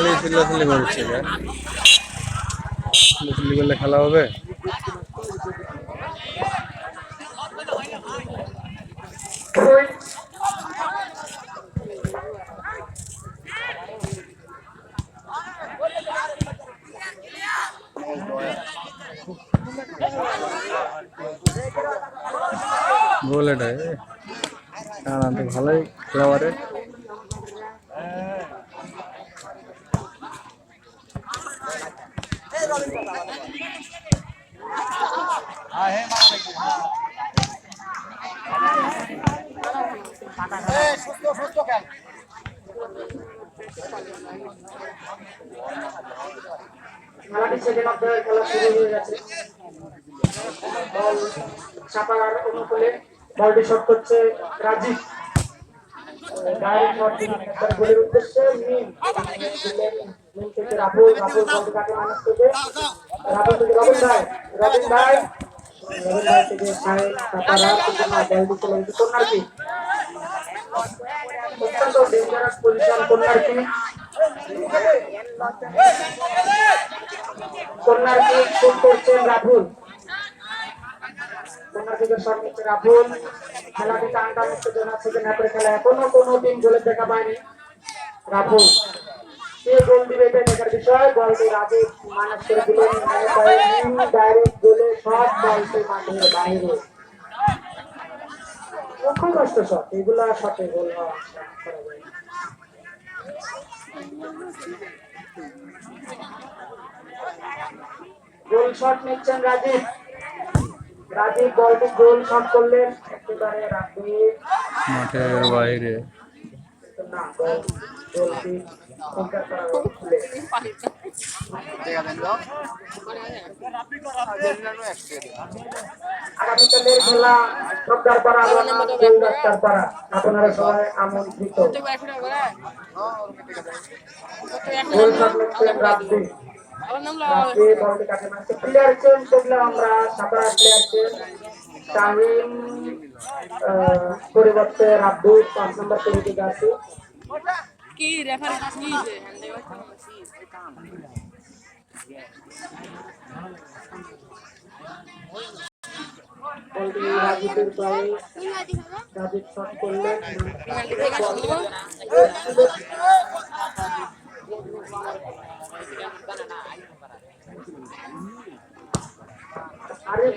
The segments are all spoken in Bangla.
খালি চিল্লাচিল্লি করছে? চিল্লাচিল্লি করলে খেলা হবে। এটাই ভালোই খেলোয়াড়ে খেলাটি সেকেন্ড অধ্যায়ের খেলা শুরু হয়ে গেছে বল চাপার অনুকূলে বলটি শট করছে রাজীব ডাইরেক্ট শট তার গোলের উদ্দেশ্যে মিম দিলেন মিম থেকে রাবুল রাবুল বলটি কাকে মানুষ থেকে রাবুল থেকে রবিন ভাই রবিন ভাই রবিন ভাই থেকে সাহেব চাপারা কিন্তু না বলটি চলে গেছে কন্যার কি অত্যন্ত ডেঞ্জারাস পজিশন কন্যার কি কন্যার কি শুট করছেন রাহুল কন্যার থেকে শট রাহুল সেকেন্ড হাফের খেলা এখনও কোনো টিম গোলে দেখা পায়নি রাহুল। কে গোল দিবে এটা বিষয়। বলটি করে মাঠের শট করা না। গোল শট নিচ্ছেন রাজীব। রাজীব বলটি গোল শট করলেন একেবারে রাজীব মাঠের বাইরে। না গোল গোলটি কন্টার করা হলে আগামীকালের খেলা সর্দার পাড়া ডাক্তার পাড়া আপনারা সবাই আমন্ত্রিত। রাজীব বলটি কাটে মারছে। প্লেয়ার চেঞ্জ করলাম আমরা সাতারা প্লেয়ার চেঞ্জ শাহিন পরিবর্তে রাব্দুল পাঁচ নম্বর তৈরি আছে। কি রেফার কি বলটি রাজীবের পায়ে রাজীব শট করলেন আরিফুল আরিফুল নেটব্রিং বলটি মাঠের বাইরে তোমার যদি জিতিস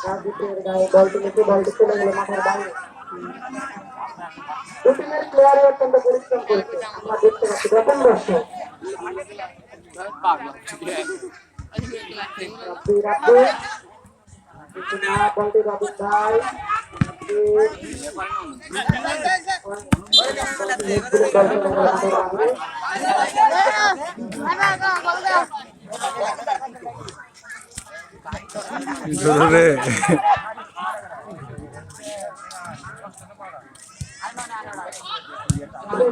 রাজদীপের গায়ে বলটি নিতে বলটি চলে গেল মাঠের বাইরে দু টিমের অত্যন্ত পরিশ্রম করেছে আমরা দেখতে পাচ্ছি প্রথম না বলটি রবিন ভাই জোরে আপনি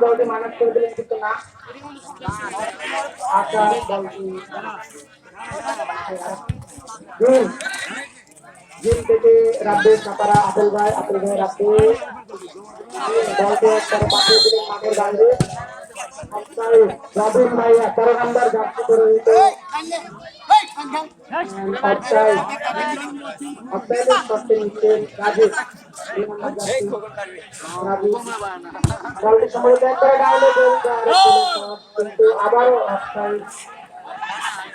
দলটি মাইনাস করে দিলেন কিন্তু না আচ্ছা। জিম থেকে রাব্বে সাপারা আপেল ভাই আপেল ভাই রাব্বে একবারে পাঠিয়ে দিলেন মাঠের বাইরে রাবিন ভাইয়া তেরো নম্বর যাত্রী করে দিতে সম্ভবত একবারে ডাউনে গোল কিন্তু আবারও অফসাইড।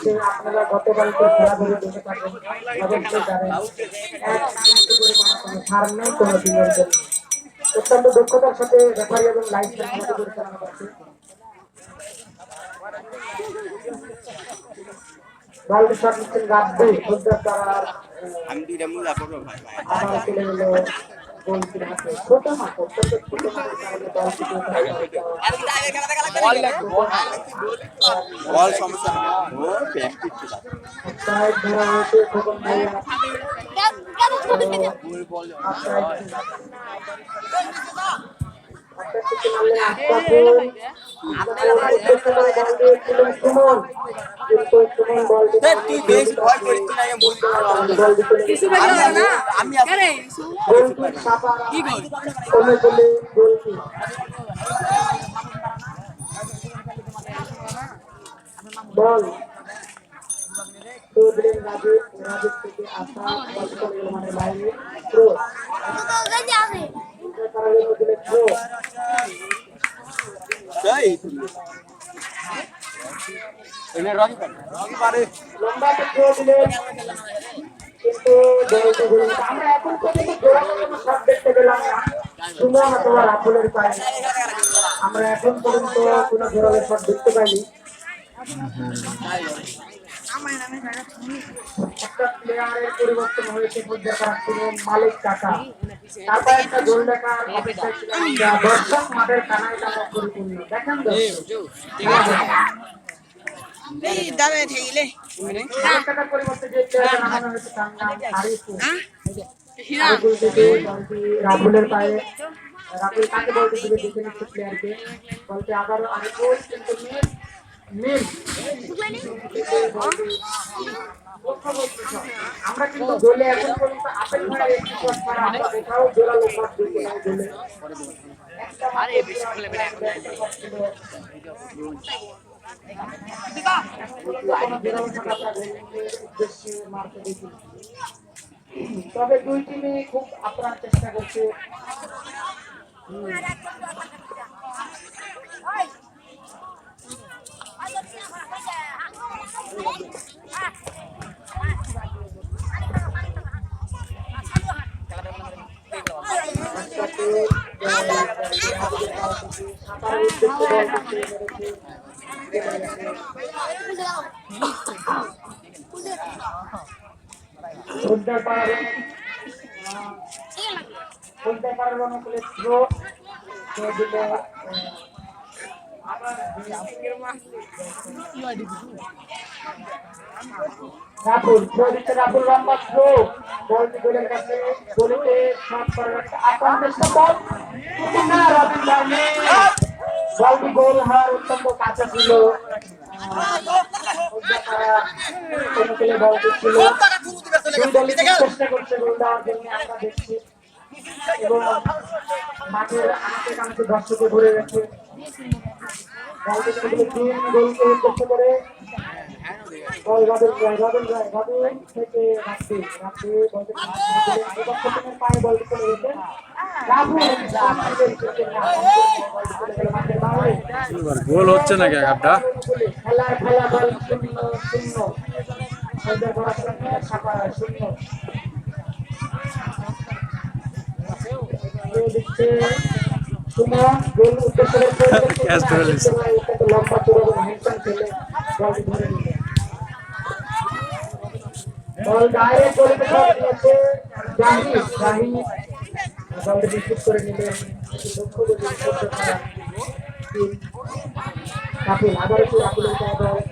করছে আপনারা গতকালকে খেলাধুলো দেখে থাকেন অবশ্যই জানেন এক মিনিট পরিমাণ কোনো ছাড় নেই কোনো টিমের জন্য অত্যন্ত দক্ষতার সাথে রেফারি এবং লাইসেন্স বলটি শট নিচ্ছেন রাব্বি ফুটবল করার আমি দুইটা মুলা করব ভাই ভাই। আবার চলে গেল বল সমস্যা ও প্র্যাকটিস ছিল বল দিলেন রাজীব রাজীব থেকে আসা বল চলে গেল মানে বাইরে আমরা এখন পর্যন্ত শট দেখতে পেলাম না সুমন আমরা এখন পর্যন্ত কোনো জোরালো শট দেখতে পাইনি। প্লেয়ারের পরিবর্তন হয়েছে ফুটবল খেলার মালিক কাকা তারপর একটা গোল দেখার অপেক্ষায় ছিলাম যা দর্শক মাঠের কানায় কানা পরিপূর্ণ। দেখেন টাকার পরিবর্তে যে প্লেয়ারটা নামানো হয়েছে তার নাম আরিফুল হিরা আরিফুল থেকে বলটি রাহুলের পায়ে রাহুল কাকে বলতে দিবে দেখে নিচ্ছে প্লেয়ারকে বলতে আবারও আরিফুল কিন্তু আমরা কিন্তু দলে এখন পর্যন্ত আপেল আমরা কোথাও নাই দলে আরে বেশি খেলে তবে দুই টিমে খুব আপ্রাণ চেষ্টা করছে। একসাথে সাঁতারের উদ্দেশ্যে বল করতে মেরেছে বুঝতে পারেন বুঝতে থ্রো দিচ্ছে রাহুল লম্বা থ্রো বলটি গোলের কাছে গোলিতে শট করার একটা আক্রমণ চেষ্টা না রবিন লাইনে বলটি গোল হওয়ার অত্যন্ত কাছে ছিল। অনুকূলে বলটি ছিল দুই দলই চেষ্টা করছে গোল দেওয়ার জন্য আমরা দেখছি এবং মাঠের আনাচে কানাচে দর্শকে ভরে গেছে। করে বল রবিন রায় রবিন রায় রবিন থেকে রাখতে রাখতে বলটি করে নিলেন রাফিল আবার একটু পায়ে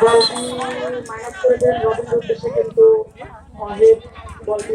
বল বলটি মাইনাস করে দেন রবীন্দ্র উদ্দেশ্যে কিন্তু বলটি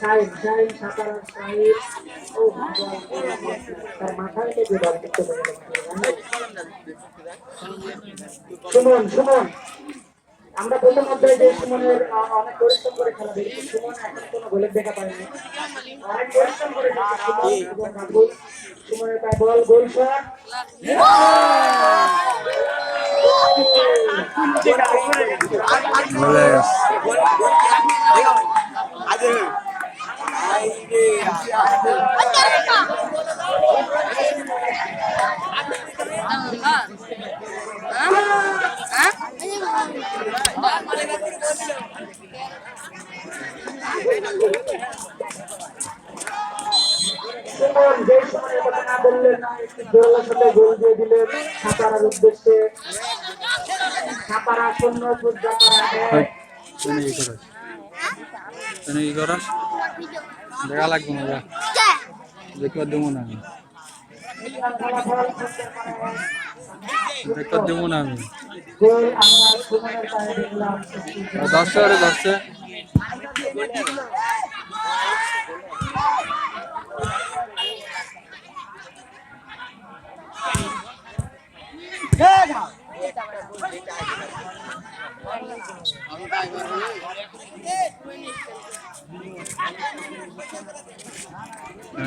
শাহিন শাহিন সাতারা শাহিন ও তার মাথায় লেগে বল করতে সুমন সুমন। আমরা প্রথম অধ্যায়ে যে সুমনের অনেক পরিশ্রম করে খেলা দেখি সুমন এখন কোনো গোলের দেখা পায়নি। অনেক পরিশ্রম করে সুমন সুমনের পায়ে বল, গোল শট। দেখা লাগবে না দেখবার দেবো না আমি। দেখবার দেবো না আমি। দশটা করে দশটা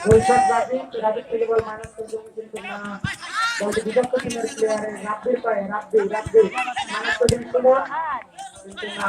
ভবিষ্যৎ রাজীব রাজীব থেকে বল মাইনাস করে দেবে কিন্তু না বলটি বিভক্ত টিমের প্লেয়ারে কিন্তু না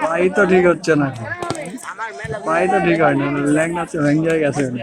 পাই তো ঠিক হচ্ছে না পাই তো ঠিক হয় না ল্যাং আছে, ভেঙে গেছে উনি।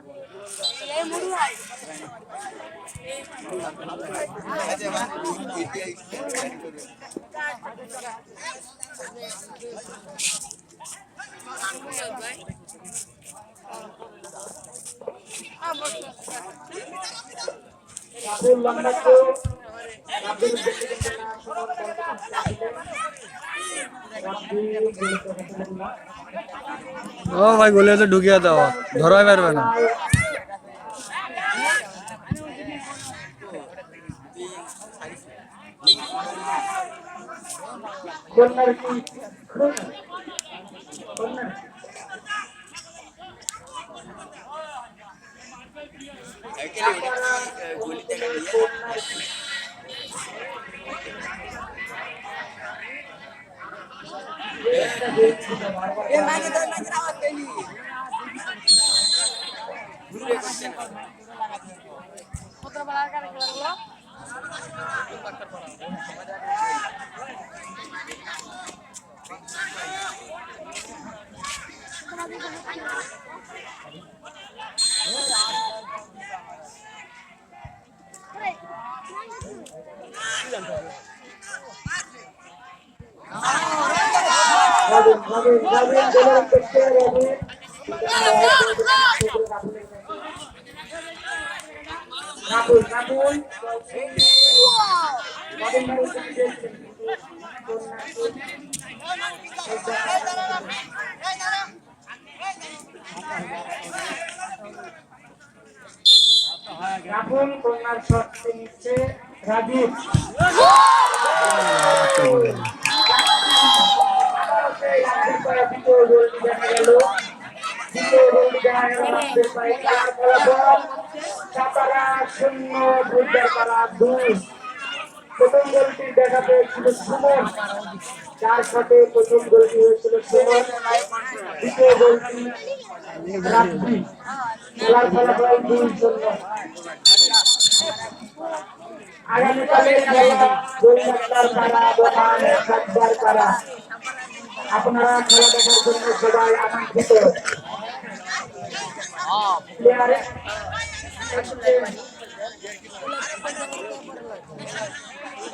আমন্ত্রিত ভাই লম্বা তো রাব্বির উদ্দেশ্যে কিন্তু না শোনার পরে রাব্বি গোলে প্রকাশ না। ও ভাই গোলে তো ঢুকিয়ে দাও ধরাই পারবে না কন্যার কি কন্যার রাবিন রাবিন রাবিন গোলের উদ্দেশ্যে রাবিন রাহুল মারুল দেখছেন রাহুল কন্যার শট নিচ্ছে রাজীব। দ্বিতীয় গোলটি দেখা গেল। দ্বিতীয় গোলটি দেখা গেল। আমাদের পায়ে ফলাফল চাপারা শূন্য দুই। প্রথম গোলটি দেখা পেয়েছিল সুমন। চার শটে প্রথম গোলটি হয়েছিল সুমন। দ্বিতীয় গোলটি রাত্রি খেলার ফলাফল দুই শূন্য। আগামীকালের খেলা গোলমাস্টার পাড়া দোকান সাতবার পাড়া আপনারা খেলা দেখার জন্য সবাই আমন্ত্রিত। প্লেয়ার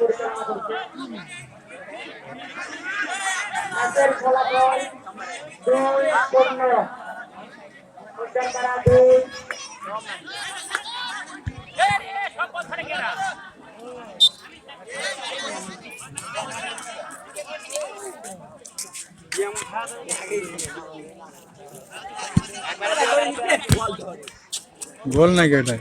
করছে ম্যাচের ফলাফল দুই শূন্য উদ্যানপাড়া দুই গোল নাকি রে,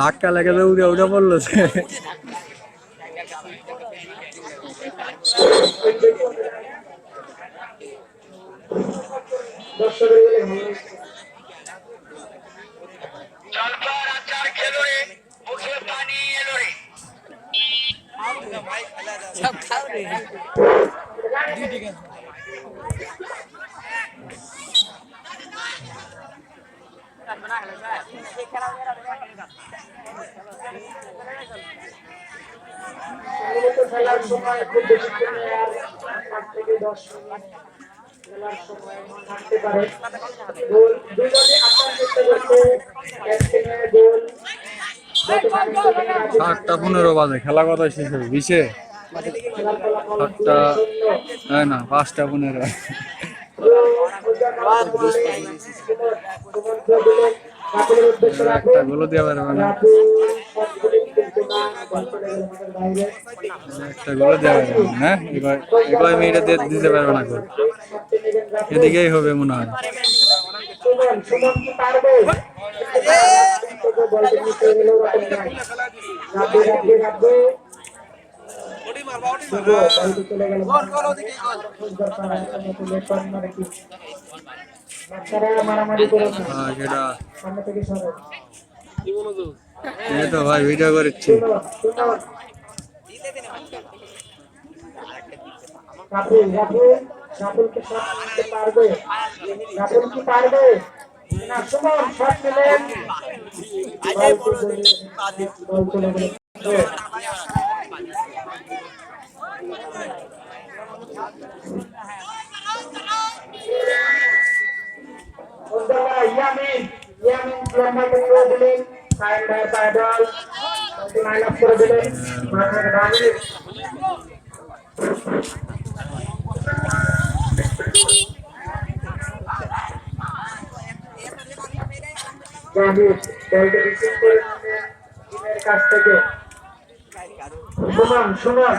ধাক্কা লেগে তো উড়ে উড়ে পড়ল সে। দর্শকের থাকতে পারে গোল আক্রমণ ক্যাপ্টেনের গোল সাতটা পনেরো বাজে খেলা কথা শেষ হবে বিশে? সাতটা। না পাঁচটা পনেরো। একটা গোলও দেওয়া পারবে না। একটা গোলও দেওয়া না হ্যাঁ? এবার এবার মেয়েটা দিতে পারবে না গোল এদিকেই হবে মনে হয়। গেল মারামারি করো সামনে থেকে সরো এই তো ভাই ভিডিও করছি রাফুল রাফুলকে শট নিতে পারবে রাফুল কি পারবে না সুমন চলে বল চলে গেল বন্ধুরা, ইয়ামিন ইয়ামিন লম্বা করে দিলেন লাইন আপ করে দিলেন কাছ থেকে সুমন সুমন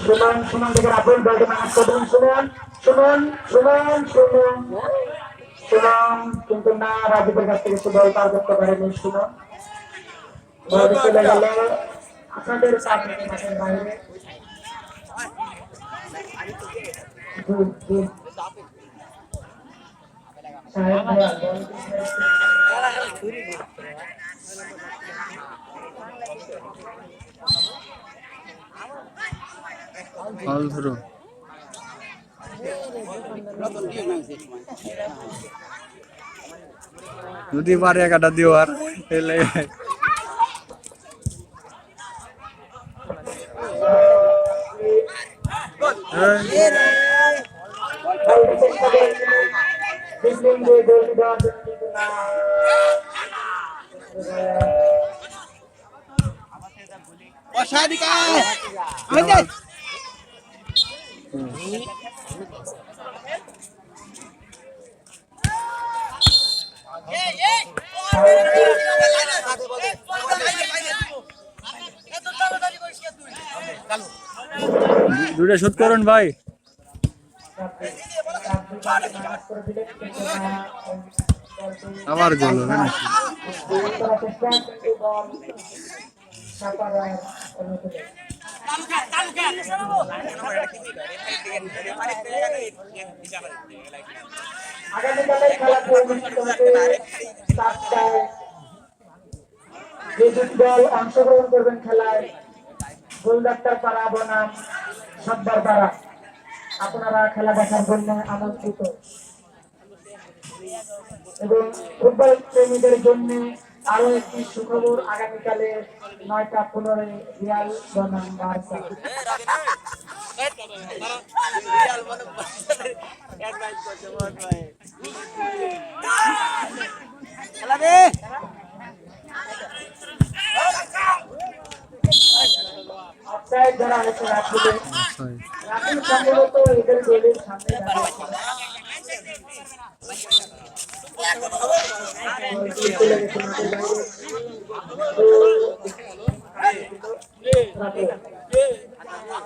সুমন সুমন থেকে রাফুল বলটা ম্যানেজ করবেন সুমন সুমন সুমন সুমন সুমন কিন্তু না রাজীবের কাছ থেকে সে বল পার করতে পারেনি সুমন বল চলে গেল আপনাদের সামনে মাঠের বাইরে। দুই দুই সাহেব ভাইয়া বল ফল ধরো। যদি পারে একটা দিও আর এলে বলতে চেষ্টা করেছিলেন ডিসলিং দিয়ে গোলটি দেওয়ার জন্য কিন্তু না দুটা শুট করুন ভাই। আবার গোল হবে নাকি? আগামীকালের খেলাটি অনুষ্ঠিত হবে যে দুটি দল অংশগ্রহণ করবেন খেলায়। গোলদাত্তার পাড়া বনাম। সাব্বার পাড়া আপনারা খেলা দেখার জন্য আমন্ত্রিত। এবং ফুটবল প্রেমীদের জন্য আরও একটি সুখবর, আগামীকালে নয়টা পনেরোই রিয়াল বনাম বার্সা। অফসাইড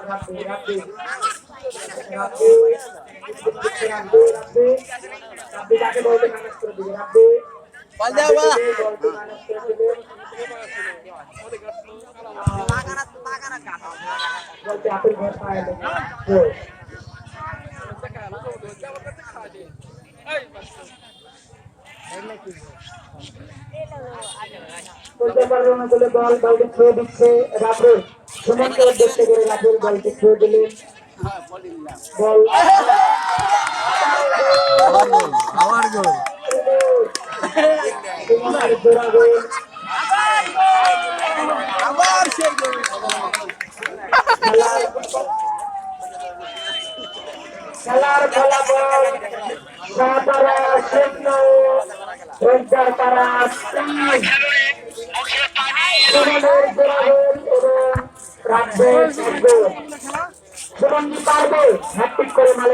রাতে রাতে রাতে তাকে বলতে ম্যানেজ করে দিবে বল। বলটি ছুঁয়ে দিচ্ছে রাফেল সুমনকে উদ্দেশ্য করে রাফেল বলটি ছুঁয়ে দিলেন বল, আবার গোল আবার গোল সুমনের জোড়া গোল আবার সেই গোল খেলার ফলাফল সাতারা শূন্য পঞ্চাশ তারা তিন সুমনের গোল এবং রাখবে সুমন পারবে হ্যাট্রিক করে মালিক